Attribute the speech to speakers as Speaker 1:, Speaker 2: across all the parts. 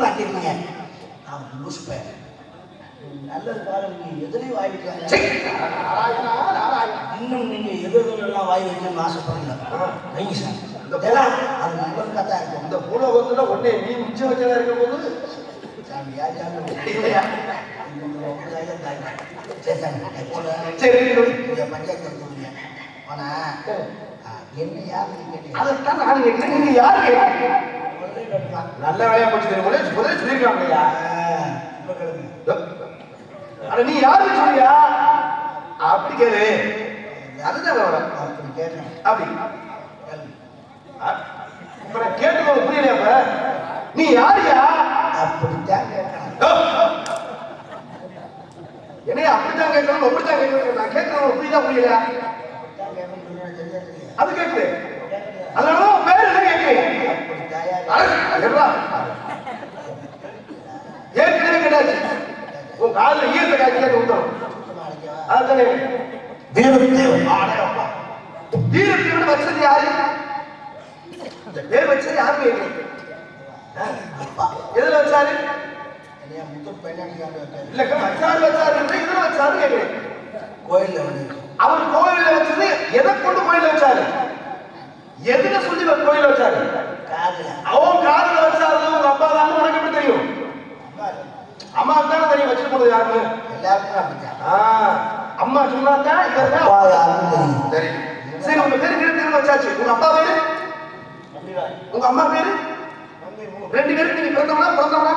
Speaker 1: ஆக்கிருக்கீங்க நான் லூஸ் பையன் நல்லது பாருங்க நீங்க எதுலையும் வாய்
Speaker 2: நாராயணா.
Speaker 1: இன்னும் நீங்க எது எதுலாம் வாய் வைக்கணும்னு ஆசைப்படுங்க வைங்க சார்
Speaker 2: இந்த
Speaker 1: அது தான் இருக்கும்
Speaker 2: இந்த பூலோகத்துல ஒன்னே நீ மிச்சம் வச்சதா இருக்கும் போது
Speaker 1: யார் ஆனா என்ன கேட்டீங்க?
Speaker 2: அதைத்தான் நான் கேட்கிறேன் நீங்க யாரு? நல்ல வேலையா தெரியும் முதல்ல முதல்ல சொல்லிருக்காங்க இல்லையா
Speaker 1: இப்ப கிளம்புங்க
Speaker 2: அட நீ யாருன்னு சொல்லியா அப்படி கேளு. அதுதான்
Speaker 1: அப்படி கேட்டேன்.
Speaker 2: அப்படி. நான் கேட்டு புரியலையா நீ யாருயா?
Speaker 1: அப்படித்தான்
Speaker 2: என்னைய அப்படித்தான் கேட்கணும் அப்படித்தான் கேட்கணும் நான் கேட்கறவங்க புரியுதா புரியல. அது கேட்குது. அதனால பேர் என்ன
Speaker 1: தாயா
Speaker 2: ஏற்கனவே கேட்டாச்சு. உன் காலில் ஈரத்தை காய்ச்சி கேட்டு விட்டோம்? அதுதானே
Speaker 1: வீரத்தேவன்.
Speaker 2: வீரத்தீவன் வச்சது யாரு? இந்த பேர் வச்சது யாரு
Speaker 1: அப்பா
Speaker 2: எதுல வச்சாரு. இல்லக்கா வச்சாரு வச்சாரு இதுல வச்சாரு கேட்கிறேன்
Speaker 1: கோயில்ல
Speaker 2: அவர் கோயில்ல வச்சது எதை கொண்டு கோயில்ல வச்சாரு? எதுல சொல்லி கோயில்ல வச்சாரு? அவன் காதுல வச்சாரு உங்க அப்பா தான் உனக்கு எப்படி தெரியும்?
Speaker 1: அம்மா
Speaker 2: தானே தெரியும் வச்சுட்டு போனது யாருன்னு?
Speaker 1: எல்லாருக்கும்
Speaker 2: அம்மா சொன்னாதான் இவர்
Speaker 1: அப்பா யாருன்னு தெரியும்.
Speaker 2: சரி உங்க பேரு வீரத்தீவன் வச்சாச்சு. உங்க அப்பா பேரு. உங்க அம்மா பேரு? ரெண்டு பேரும் நீங்க பிறந்தவனா பிறந்தவனா?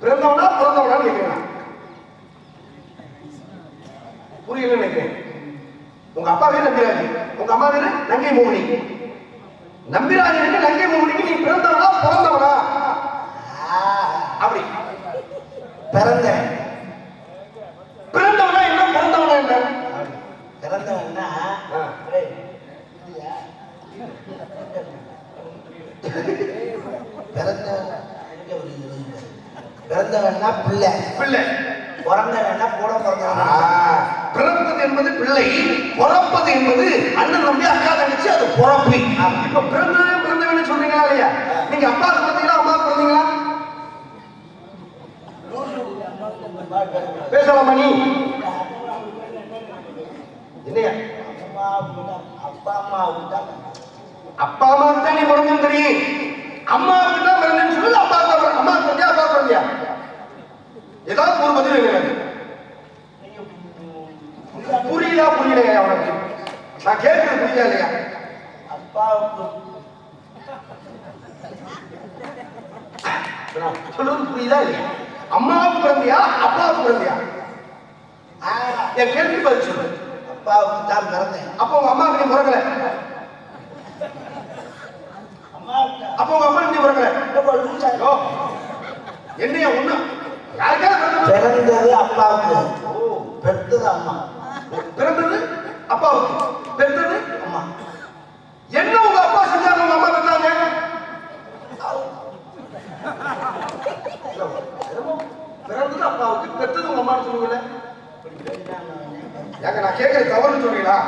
Speaker 2: பிறந்தவனா பிறந்தவனா கேட்கிறேன் புரியல நினைக்கிறேன். உங்க அப்பா பேரு நம்பிராஜ். உங்க அம்மா பேரு நங்கை மோகினி. நம்பிராஜனுக்கு நங்கை மோகினிக்கு நீ பிறந்தவனா பிறந்தவனா? அப்படி.
Speaker 1: பிறந்தேன்
Speaker 2: பிறந்தவனா என்ன பிறந்தவனா என்ன
Speaker 1: அப்படி. பிறந்தவன்னா
Speaker 2: ஆ.
Speaker 1: ஏய், இல்லையா? பிறந்தவன் எங்க ஒரு இது இருக்கு. பிறந்தவன்னா பிள்ளை.
Speaker 2: பிள்ளை.
Speaker 1: பிறந்தவன்னா கூட பிறந்தவன்
Speaker 2: பிறப்பது என்பது பிள்ளை. பிறப்பது என்பது அண்ணன் தம்பி அக்கா தங்கச்சி அது பிறப்பு. இப்ப பிறந்தது பிறந்தவன்னு சொல்றீங்களா இல்லையா? நீங்க அப்பா பிறந்தீங்களா அம்மா பிறந்தீங்களா? பேசலாமா நீ? இல்லையா?
Speaker 1: அம்மா அப்பா அம்மா
Speaker 2: அப்பா அம்மாவுக்கு தான் நீ பிறந்தன்னு தெரியும். அம்மாவுக்கு தான் பிறந்தேன்னு சொல்லு அப்பா அம்மா பிறந்தியா அப்பா பிறந்தியா ஏதாவது ஒரு பதில் வேணும் எனக்கு. புரியுதா புரியலையா உனக்கு? நான் கேட்கறது புரியுதா இல்லையா? அப்பா சொல்றது புரியுதா இல்லையா? அம்மாவுக்கு பிறந்தியா அப்பாவுக்கு பிறந்தியா?
Speaker 1: ஆ,
Speaker 2: என் கேள்வி பதில் சொல்லு.
Speaker 1: அப்பாவுக்கு தான் பிறந்தேன்
Speaker 2: அப்போ உங்க அம்மாவுக்கு நீ பிறக்கல. அப்போ உங்க அம்மா நீ பிறக்கல. என்னையா ஒண்ணு பிறந்தது?
Speaker 1: அப்பாவுக்கு. பெற்றது அம்மா.
Speaker 2: பிறந்தது அப்பாவுக்கு. பெற்றது
Speaker 1: அம்மா.
Speaker 2: என்ன உங்க அப்பா செஞ்சாங்க உங்க அம்மா பெற்றாங்க? பிறந்தது அப்பாவுக்கு பெற்றது உங்க அம்மான்னு சொல்லுவீங்களே? ஏங்க நான் கேட்கறது தவறுன்னு சொல்றீங்களா?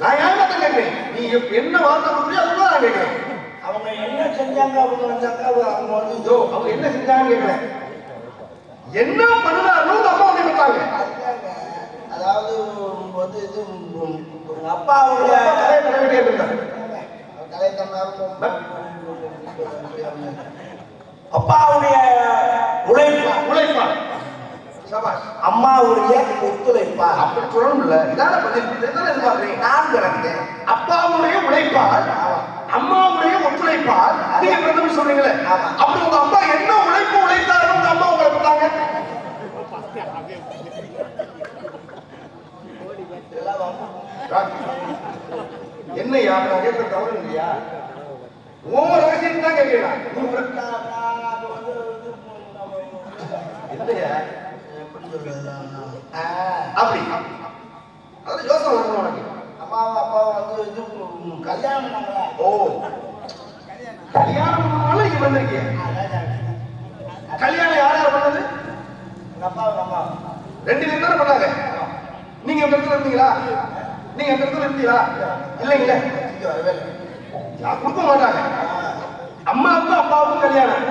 Speaker 2: நான் ஏன் கேட்கிறேன்? நீ என்ன வார்த்தை கொடுக்குறியோ அதுதான் நான் கேட்கிறேன்.
Speaker 1: அவங்க என்ன செஞ்சாங்க அவங்க வந்தாக்கா அவங்க வந்து
Speaker 2: இதோ அவங்க என்ன செஞ்சாங்கன்னு கேட்கிறேன். என்ன பண்ணாலும் உங்க அம்மா வந்து
Speaker 1: அதுதாங்க. அதாவது வந்து இது உங்க அப்பாவுடைய
Speaker 2: அப்பா கதையை கடவுட்டே இருந்தாங்க
Speaker 1: கலை அப்பாவுடைய உழைப்பு?
Speaker 2: உழைப்பா.
Speaker 1: அம்மாவுடைய ஒத்துழைப்பா?
Speaker 2: அப்படி சொல்லணும்ல இதான பதில். இதுதானே எதிர்பார்க்கிறீங்க
Speaker 1: நான் பிறந்தேன்.
Speaker 2: அப்பாவுடைய உழைப்பால் அம்மாவுடைய ஒத்துழைப்பால் நீங்க பிறந்தவங்க சொல்றீங்களே. அப்படி உங்க அப்பா என்ன உழைப்பு உழைத்தாலும் உங்க அம்மா நான் கேட்க தவறு இல்லையா? ஒவ்வொரு ரகசியம் தான் கேட்கிறேன். அப்படி. யோசனை வரணும் உனக்கு.
Speaker 1: அம்மாவும் அப்பாவும் வந்து இது கல்யாணம்
Speaker 2: ஓ. கல்யாணம் வந்திருக்கீங்க கல்யாணம் யார் யார் பண்ணது
Speaker 1: எங்க அப்பா எங்க அம்மா
Speaker 2: ரெண்டு பேரும் தானே பண்ணாங்க? நீங்க அந்த இடத்துல இருந்தீங்களா? நீங்க அந்த இடத்துல இருந்தீங்களா? இல்லைங்களா. நான் கொடுக்க மாட்டாங்க? அம்மாவுக்கும் அப்பாவுக்கும் கல்யாணம்.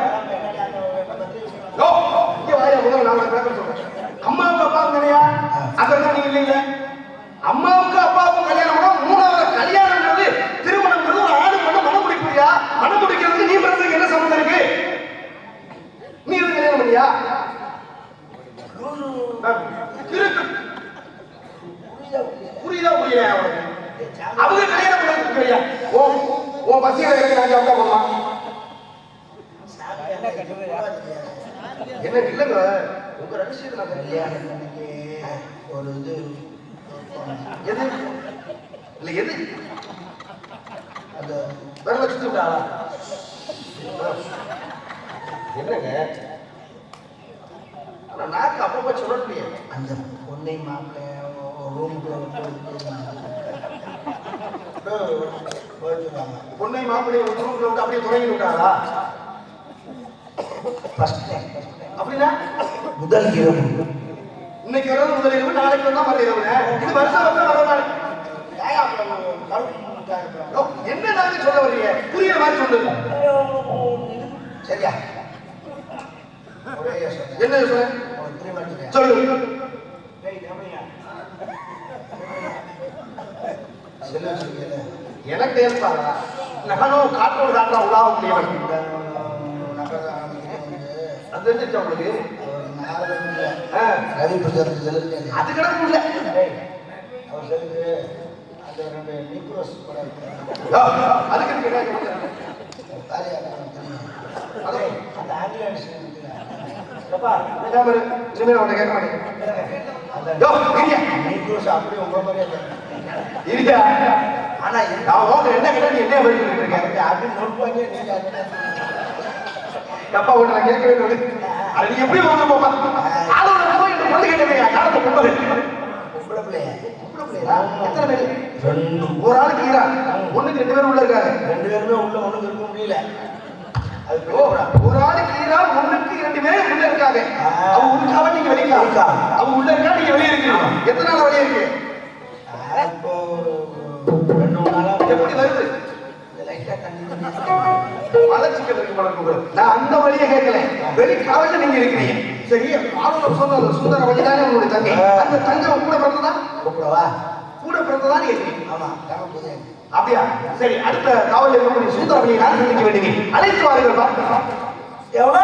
Speaker 2: யோ, இங்க வாயா, அம்மாவுக்கு அப்பாவுக்கும் இல்லையா அப்புறம் நீங்க இல்லைங்களா. அம்மா அப்பாவுக்கும் கல்யாணம் பண்ணா மூணாவது கல்யாணம்ன்றது திருமணம்ன்றது ஒரு ஆணு பண்ண மனம் முடிப்பியா மனம் முடிக்கிறதுக்கு நீ பிறந்ததுக்கு என்ன சம்மந்தம் இருக்கு நீ எதுவும் கல்யாணம் பண்ணியா இருக்கு புரியுதா புரியலையா அவனுக்கு அவங்க கல்யாணம் பண்ணதுக்கு இல்லையா ஓ ஓ பசியில இருக்கு நான் சாப்பிட்டா போமா என்ன இல்லைங்க உங்க ரகசியத்தை நான் தெரியலையா
Speaker 1: கல்யாணம் அன்னைக்கு ஒரு இது
Speaker 2: எது இல்ல எது
Speaker 1: அந்த
Speaker 2: விரல சுத்தி விட்டாளா என்னங்க? நாக்கு அப்பப்ப சொல்லலையே
Speaker 1: அந்த பொண்ணை மாப்பிள்ளை ரூமுக்குள்ள
Speaker 2: பொண்ணை மாப்பிள்ளையை ஒரு ரூம்ல விட்டு அப்படியே
Speaker 1: ஃபர்ஸ்ட் டைம்
Speaker 2: அப்படின்னா?
Speaker 1: முதல் இரவு.
Speaker 2: இன்னைக்கு வரது முதல் இரவு நாளைக்கு வந்தா மறு இரவு இது வருஷம் வருஷம் வர நாள் என்ன நாங்க சொல்ல வர்றீங்க புரியுற மாதிரி சொல்லுங்க.
Speaker 1: சரியா ஒரே யோசனை.
Speaker 2: என்ன சொல்ல
Speaker 1: உனக்கு புரிய மாட்டேங்குது.
Speaker 2: சொல்லு
Speaker 1: டேய், கவனியா. என்ன சொல்லு.
Speaker 2: எனக்கு ஏற்பாடா? நானும் காட்டோடு காட்டா உலாவ முடியவன் அது தெரிஞ்சிருச்சா உங்களுக்கு அது
Speaker 1: அவர் படம்
Speaker 2: அதுக்கு
Speaker 1: அந்த
Speaker 2: இனிமே அவனை கேட்க மாட்டேன்
Speaker 1: அப்படியே உங்களை மாதிரியே இருக்கு.
Speaker 2: இரியா.
Speaker 1: ஆனா
Speaker 2: நான் உன்கிட்ட என்ன கேட்டா நீ என்ன பதில் சொல்லிட்டு இருக்க?
Speaker 1: அப்படி அப்படி நோட்பாங்க நீங்க அதுல
Speaker 2: அப்பா உன்னை நான் கேட்க வேண்டும் அது நீ எப்படி ஆளோட போய் இந்த பொண்ணு காலத்தை பொம்பது
Speaker 1: பொம்பளை பிள்ளைய பொம்பளை பிள்ளையா
Speaker 2: எத்தனை பேரு?
Speaker 1: ரெண்டு.
Speaker 2: ஒரு ஆளுக்கு ஈரா. ஒண்ணுக்கு ரெண்டு பேரும் உள்ள இருக்காரு.
Speaker 1: ரெண்டு பேருமே உள்ள ஒண்ணுக்கு இருக்க முடியல. அது
Speaker 2: ஒரு ஆளுக்கு ஈரா ஒண்ணுக்கு இரண்டு பேரும் உள்ள இருக்காங்க. அவ உள்ள நீங்க வெளியே
Speaker 1: இருக்கா.
Speaker 2: அவ உள்ள இருக்கா நீங்க வெளியே இருக்கீங்க? எத்தனை நாள் வெளியே இருக்கு எப்படி வருது? மலச்சிக்கல் இருக்கு உங்களுக்கு. நான் அந்த வழியை கேட்கல. வெளி காவல்ல நீங்க இருக்கிறீங்க. சரி ஆளுநர் சொன்ன சுந்தர வழி தானே உங்களுடைய தங்கை? அந்த தங்கை கூட பிறந்ததா?
Speaker 1: கூப்பிடவா
Speaker 2: கூட பிறந்ததான் கேட்கிறீங்க
Speaker 1: ஆமா
Speaker 2: அப்படியா? சரி அடுத்த காவல் இருக்கக்கூடிய சுந்தர வழியை நான் சந்திக்க வேண்டிய அழைத்து வாருங்கள் பா.
Speaker 1: எவ்வளோ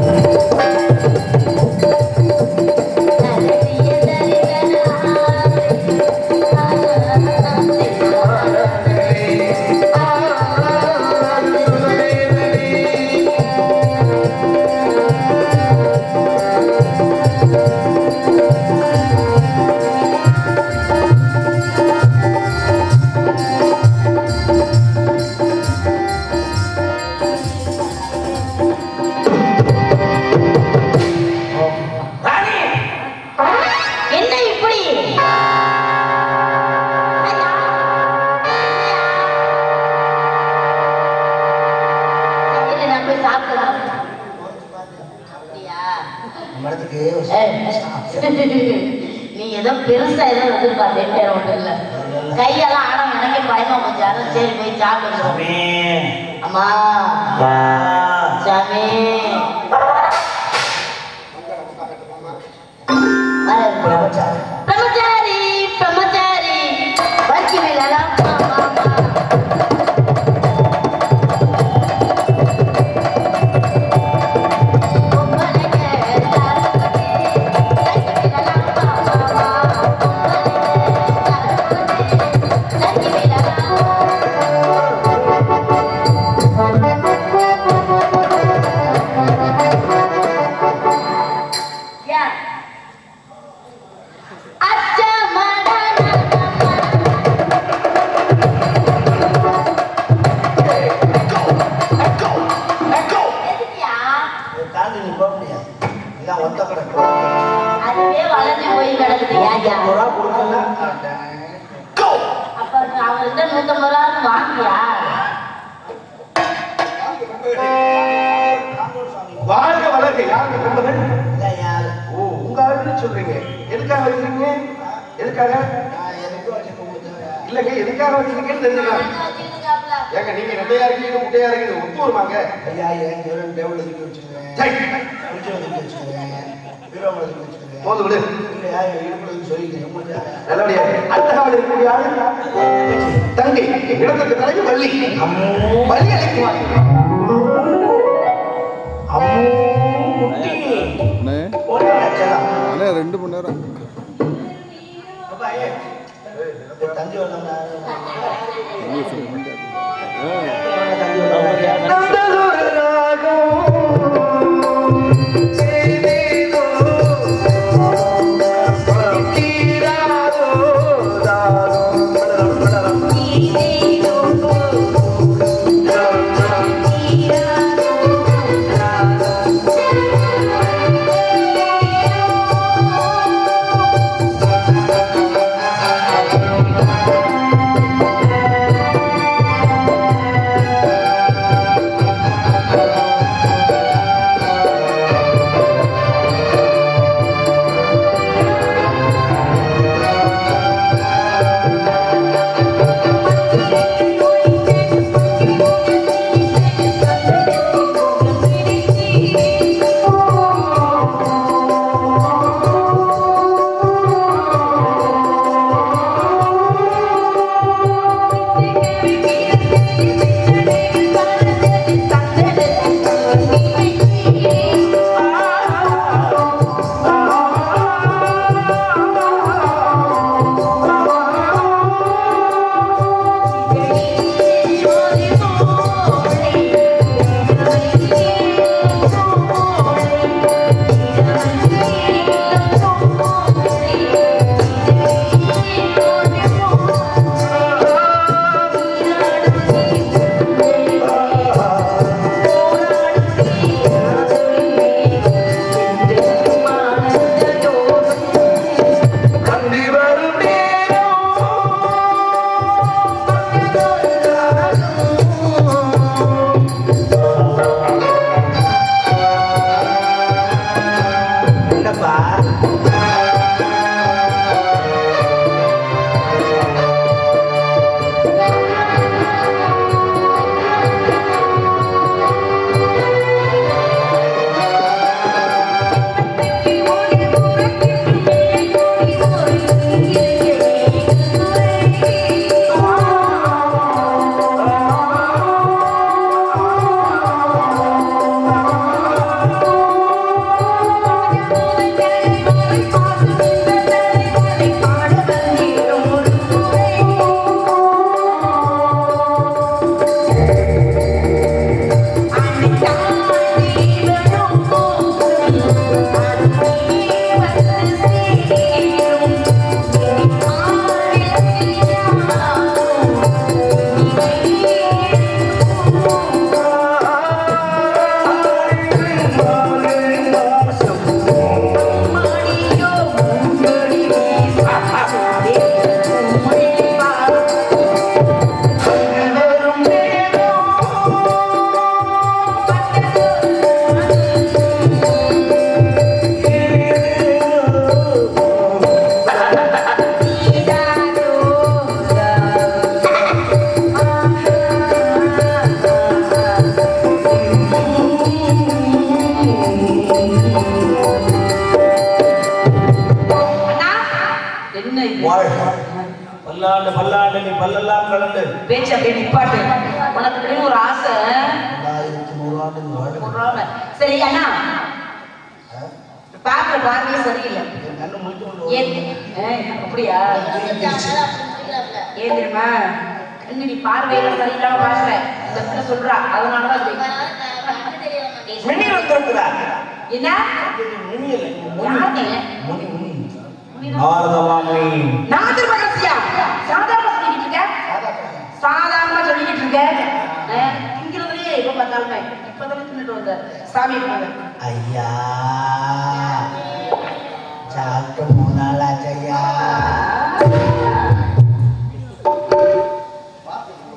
Speaker 3: என்ன சாப்பிடலாம். நீ ஏதோ பெருசா ஏதோ எதிர்பார்த்தேன் வேற ஒண்ணும் இல்ல. கையெல்லாம் ஆனா எனக்கே பயமா போச்சு. அதான் சரி போய் சாப்பிடுறோம்
Speaker 1: சாமி.
Speaker 3: அம்மா. சாமி.
Speaker 2: எதுக்காக இல்லைங்க எதுக்காக வச்சிருக்கீங்கன்னு தெரிஞ்சுக்கலாம் ஏங்க நீங்க ரெண்டையா இருக்கீங்க முட்டையா இருக்கீங்க ஒத்து வருமாங்க?
Speaker 1: ஐயா என் ஜெவன் டேபிள் தூக்கி வச்சுக்கிறேன்?
Speaker 2: போது விடு.
Speaker 1: இல்லையா இடுப்புல சொல்லிக்கிறேன்
Speaker 2: நல்லபடியா அடுத்த காவல் இருக்கக்கூடிய தங்கை இடத்துக்கு தலைவி வள்ளி. வள்ளி அழைக்குவார்
Speaker 1: அம்மூ.
Speaker 4: ரெண்டு மணி நேரம்.
Speaker 1: தந்தி வரலாம் தந்தி வரலாம் வாழ்க பல்லாண்டு பல்லாண்டு நீ பல்லெல்லாம் கலந்து.
Speaker 3: பேச்சு அப்படியே நிப்பாட்டு. உனக்கு ஒரு ஆசை. சரி அண்ணா. பாக்குற பார்வையே சரியில்லை. அப்படியா? ஏன் தெரியுமா? கண்ணு நீ பார்வையில சரியில்லாம பாக்குற இந்த சொல்றா. அதனாலதான் என்ன?
Speaker 1: மினி இல்லை
Speaker 3: யாருங்க?
Speaker 1: முனி முனி நாரதமாமி
Speaker 3: நாகர் மகசியா சாதாரண சொல்லிக்கிட்டு இருக்க சாதாரணமா சொல்லிக்கிட்டு இருக்க. அஹ், திங்கிறதுலயே இப்ப பார்த்தாலுமே. இப்பதான் தின்னுட்டு வந்த. சாமி
Speaker 1: ஐயா. சாப்பிட்டு மூணு நாள் ஆச்சையா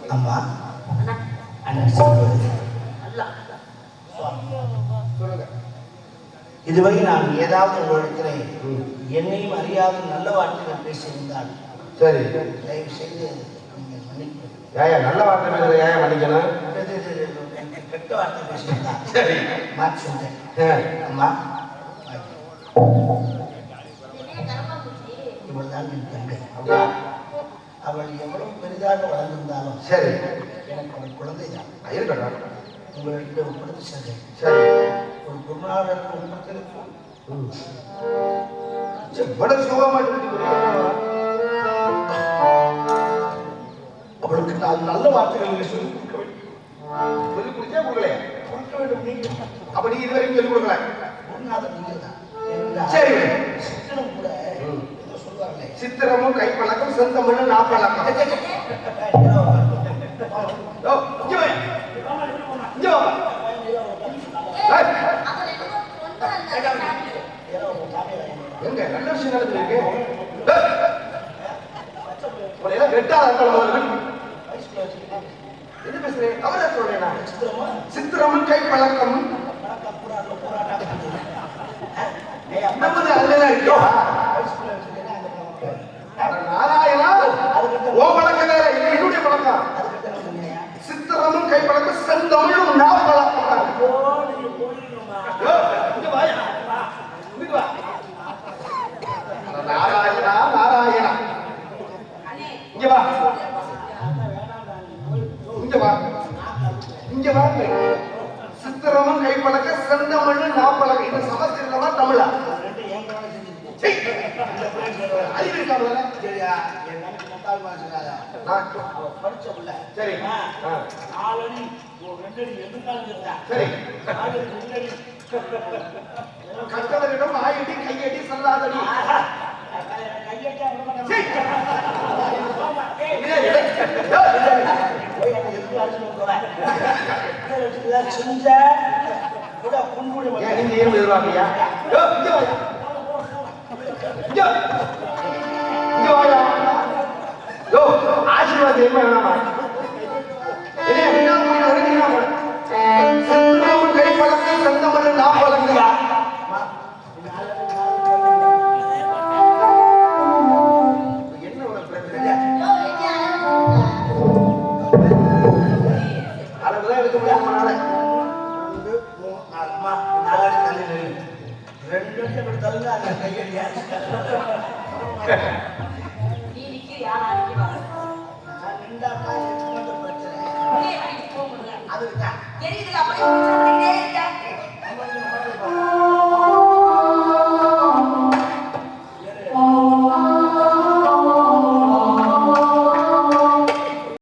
Speaker 1: அம்மா.
Speaker 3: அண்ணா.
Speaker 1: அண்ணன்
Speaker 2: சொல்லுங்க.
Speaker 1: இதுவரை நான் ஏதாவது உங்களிடத்தில் என்னையும் அறியாத நல்ல வார்த்தைகள் பேசியிருந்தால்
Speaker 2: சரி.
Speaker 1: தயவு செய்து நீங்கள்
Speaker 2: ஏயா நல்ல வார்த்தை பேசுறது ஏயா மன்னிக்கணும்?
Speaker 1: கெட்ட வார்த்தை பேசியிருந்தா
Speaker 2: சரி.
Speaker 1: மாற்றி. அம்மா இவள்தான் என் தங்கை? அவள் எவ்வளவு பெரிதாக வளர்ந்திருந்தாலும்
Speaker 2: சரி.
Speaker 1: எனக்கு அவள் குழந்தைதான்.
Speaker 2: இருக்கட்டும்
Speaker 1: உங்களிடம் ஒப்படைத்து
Speaker 2: சரி.
Speaker 1: ஒரு குருநாதருக்கு ஒப்படைத்திருக்கும்.
Speaker 2: இவ்வளவு சுகமா இருக்கு.
Speaker 1: அவளுக்கு நான் நல்ல வார்த்தைகளை சொல்லிக் கொடுக்க வேண்டும்
Speaker 2: சொல்லிக் கொடுத்தே கொடுக்கலையா?
Speaker 1: கொடுக்க வேண்டும் நீங்கள்
Speaker 2: அப்ப நீங்க இதுவரைக்கும் சொல்லிக் கொடுக்கல
Speaker 1: குருநாதர் நீங்கள் தான்
Speaker 2: சரி.
Speaker 1: சித்தனும் கூட சொல்வார்களே
Speaker 2: சித்திரமும் கைப்பழக்கம் செந்தமிழ் நாப்பழக்கம் ஓ, இங்க வா. இங்க வா. ஏய், எங்க நல்ல விஷயம் நடந்துருக்கு ஏய். உன்னை எல்லாம் வெட்டாத அர்த்தம் முதல்ல. என்ன பேசுறேன் அவரே சொல்றேன்? நமது அல்லதான் இருக்கியா அட நாராயணா ஓ பழக்கம் வேற இது என்னுடைய பழக்கம் சித்திரமும் கைப்பழக்கம் செந்தமிழும் நான் பழக்கம் யோ, இங்க வாயா. இங்க வா. அட நாராயணா நாராயணா இங்க வா இங்க வா இங்க வா சித்திரமும் கைப்பழக்க செந்தமிழ் நாப்பழக்கம் இது சமஸ்கிருதமா தமிழா சீ. அறிவு இருக்காமல நான்
Speaker 1: படிச்ச பிள்ளை
Speaker 2: சரி. ஆ.
Speaker 1: நாலடி ஒரு ரெண்டடி எதிர்காலம் இருந்தா.
Speaker 2: சரி. கட்டவரிடம் ஆயடி கையடி செல்லாதடி.
Speaker 1: செஞ்ச கூட
Speaker 2: ஏன் நீங்க ஏன் எதிர்பார்க்கறியா? யோ, இங்க வாயா. இங்க. இங்க வாயா.